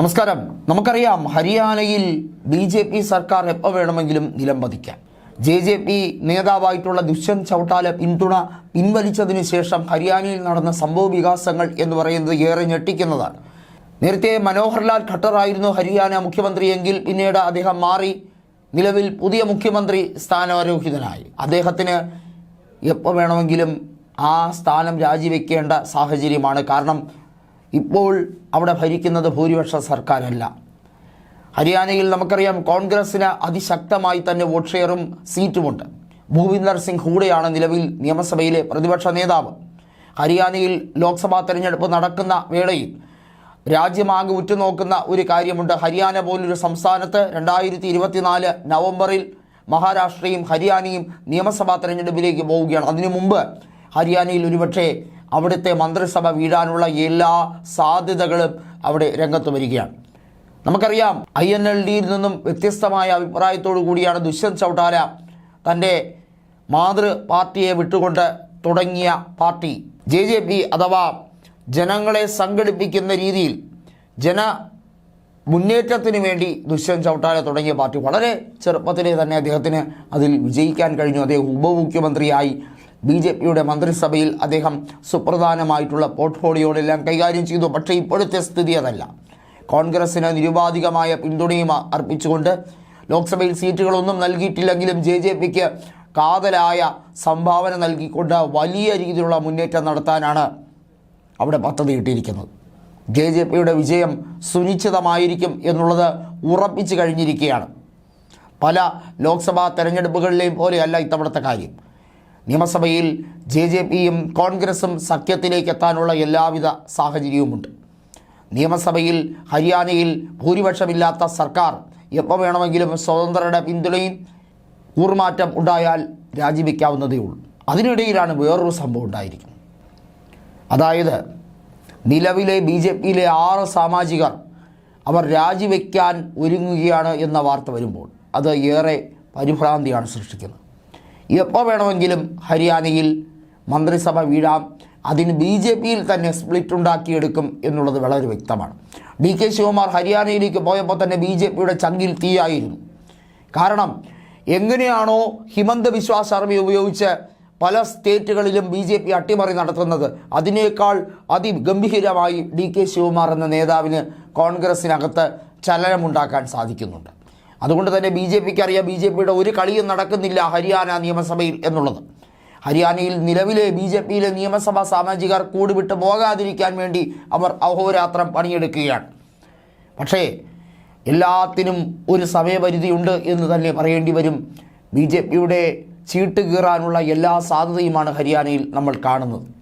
നമസ്കാരം. നമുക്കറിയാം ഹരിയാനയിൽ ബി ജെ പി സർക്കാർ എപ്പോൾ വേണമെങ്കിലും നിലംപതിക്കാം ജെ ജെ പി നേതാവായിട്ടുള്ള ദുഷ്യന്ത് ചൗട്ടാല പിന്തുണ പിൻവലിച്ചതിന് ശേഷം ഹരിയാനയിൽ നടന്ന സംഭവ വികാസങ്ങൾ എന്ന് പറയുന്നത് ഏറെ ഞെട്ടിക്കുന്നതാണ്. നേരത്തെ മനോഹർലാൽ ഖട്ടറായിരുന്നു ഹരിയാന മുഖ്യമന്ത്രിയെങ്കിൽ പിന്നീട് അദ്ദേഹം മാറി നിലവിൽ പുതിയ മുഖ്യമന്ത്രി സ്ഥാനാരോഹിതനായി. അദ്ദേഹത്തിന് എപ്പോൾ വേണമെങ്കിലും ആ സ്ഥാനം രാജിവെക്കേണ്ട സാഹചര്യമാണ് കാരണം ഇപ്പോൾ അവിടെ ഭരിക്കുന്നത് ഭൂരിപക്ഷ സർക്കാരല്ല. ഹരിയാനയിൽ നമുക്കറിയാം കോൺഗ്രസിന് അതിശക്തമായി തന്നെ വോട്ട് ഷെയറും സീറ്റുമുണ്ട്. ഭൂപിന്ദർ സിംഗ് ഹൂഡയാണ് നിലവിൽ നിയമസഭയിലെ പ്രതിപക്ഷ നേതാവ്. ഹരിയാനയിൽ ലോക്സഭാ തെരഞ്ഞെടുപ്പ് നടക്കുന്ന വേളയിൽ രാജ്യമാകെ ഉറ്റുനോക്കുന്ന ഒരു കാര്യമുണ്ട്. ഹരിയാന പോലൊരു സംസ്ഥാനത്ത് രണ്ടായിരത്തി ഇരുപത്തിനാല് നവംബറിൽ മഹാരാഷ്ട്രയും ഹരിയാനയും നിയമസഭാ തെരഞ്ഞെടുപ്പിലേക്ക് പോവുകയാണ്. അതിനു മുമ്പ് ഹരിയാനയിൽ ഒരുപക്ഷെ അവിടുത്തെ മന്ത്രിസഭ വീഴാനുള്ള എല്ലാ സാധ്യതകളും അവിടെ രംഗത്ത് വരികയാണ്. നമുക്കറിയാം ഐ എൻ എൽ ഡിയിൽ നിന്നും വ്യത്യസ്തമായ അഭിപ്രായത്തോടു കൂടിയാണ് ദുഷ്യന്ത് ചൗട്ടാല തന്റെ മാതൃ പാർട്ടിയെ വിട്ടുകൊണ്ട് തുടങ്ങിയ പാർട്ടി. ജെ ജെ പി അഥവാ ജനങ്ങളെ സംഘടിപ്പിക്കുന്ന രീതിയിൽ ജന മുന്നേറ്റത്തിന് വേണ്ടി ദുഷ്യന്ത് ചൗട്ടാല തുടങ്ങിയ പാർട്ടി വളരെ ചെറുപ്പത്തിലേ തന്നെ അദ്ദേഹത്തിന് അതിൽ വിജയിക്കാൻ കഴിഞ്ഞു. അദ്ദേഹം ഉപമുഖ്യമന്ത്രിയായി ബി ജെ പിയുടെ മന്ത്രിസഭയിൽ അദ്ദേഹം സുപ്രധാനമായിട്ടുള്ള പോർട്ട്ഫോളിയോടെല്ലാം കൈകാര്യം ചെയ്തു. പക്ഷേ ഇപ്പോഴത്തെ സ്ഥിതി അതല്ല. കോൺഗ്രസിന് നിരുപാധികമായ പിന്തുണയും അർപ്പിച്ചുകൊണ്ട് ലോക്സഭയിൽ സീറ്റുകളൊന്നും നൽകിയിട്ടില്ലെങ്കിലും ജെ ജെ പിക്ക് കാതലായ സംഭാവന നൽകിക്കൊണ്ട് വലിയ രീതിയിലുള്ള മുന്നേറ്റം നടത്താനാണ് അവിടെ പദ്ധതിയിട്ടിരിക്കുന്നത് ജെ ജെ പിയുടെ വിജയം സുനിശ്ചിതമായിരിക്കും എന്നുള്ളത് ഉറപ്പിച്ചു കഴിഞ്ഞിരിക്കുകയാണ്. പല ലോക്സഭാ തെരഞ്ഞെടുപ്പുകളിലെയും പോലെയല്ല ഇത്തവണത്തെ കാര്യം. നിയമസഭയിൽ ജെ ജെ പിയും കോൺഗ്രസും സഖ്യത്തിലേക്ക് എത്താനുള്ള എല്ലാവിധ സാഹചര്യവുമുണ്ട്. നിയമസഭയിൽ ഹരിയാനയിൽ ഭൂരിപക്ഷമില്ലാത്ത സർക്കാർ എപ്പോൾ വേണമെങ്കിലും സ്വതന്ത്രരുടെ പിന്തുണയും കൂറുമാറ്റം ഉണ്ടായാൽ രാജിവെക്കാവുന്നതേ ഉള്ളൂ. അതിനിടയിലാണ് വേറൊരു സംഭവം ഉണ്ടായിരിക്കുന്നത്. അതായത് നിലവിലെ ബി ജെ പിയിലെ ആറ് സാമാജികർ അവർ രാജിവെക്കാൻ ഒരുങ്ങുകയാണ് എന്ന വാർത്ത വരുമ്പോൾ അത് ഏറെ പരിഭ്രാന്തിയാണ് സൃഷ്ടിക്കുന്നത്. എപ്പോൾ വേണമെങ്കിലും ഹരിയാനയിൽ മന്ത്രിസഭ വീഴാം. അതിന് ബി ജെ പിയിൽ തന്നെ സ്പ്ലിറ്റ് ഉണ്ടാക്കിയെടുക്കും എന്നുള്ളത് വളരെ വ്യക്തമാണ്. ഡി കെ ശിവകുമാർ ഹരിയാനയിലേക്ക് പോയപ്പോൾ തന്നെ ബി ജെ പിയുടെ ചങ്കിൽ തീയായിരുന്നു. കാരണം എങ്ങനെയാണോ ഹിമന്ത വിശ്വാസ ശർമ്മ ഉപയോഗിച്ച് പല സ്റ്റേറ്റുകളിലും ബി ജെ പി അട്ടിമറി നടത്തുന്നത്. അതിനേക്കാൾ അതിഗംഭീരമായി ഡി കെ ശിവകുമാർ എന്ന നേതാവിന് കോൺഗ്രസിനകത്ത് ചലനമുണ്ടാക്കാൻ സാധിക്കുന്നുണ്ട്. അതുകൊണ്ട് തന്നെ ബി ജെ പിക്ക് അറിയാം ബി ജെ പിയുടെ ഒരു കളിയും നടക്കുന്നില്ല ഹരിയാന നിയമസഭയിൽ എന്നുള്ളത്. ഹരിയാനയിൽ നിലവിലെ ബി ജെ പിയിലെ നിയമസഭാ സാമാജികർ കൂടുവിട്ട് പോകാതിരിക്കാൻ വേണ്ടി അവർ അഹോരാത്രം പണിയെടുക്കുകയാണ്. പക്ഷേ എല്ലാത്തിനും ഒരു സമയപരിധിയുണ്ട് എന്ന് തന്നെ പറയേണ്ടി വരും. ബി ജെ പിയുടെ ചീട്ട് കീറാനുള്ള എല്ലാ സാധ്യതയുമാണ് ഹരിയാനയിൽ നമ്മൾ കാണുന്നത്.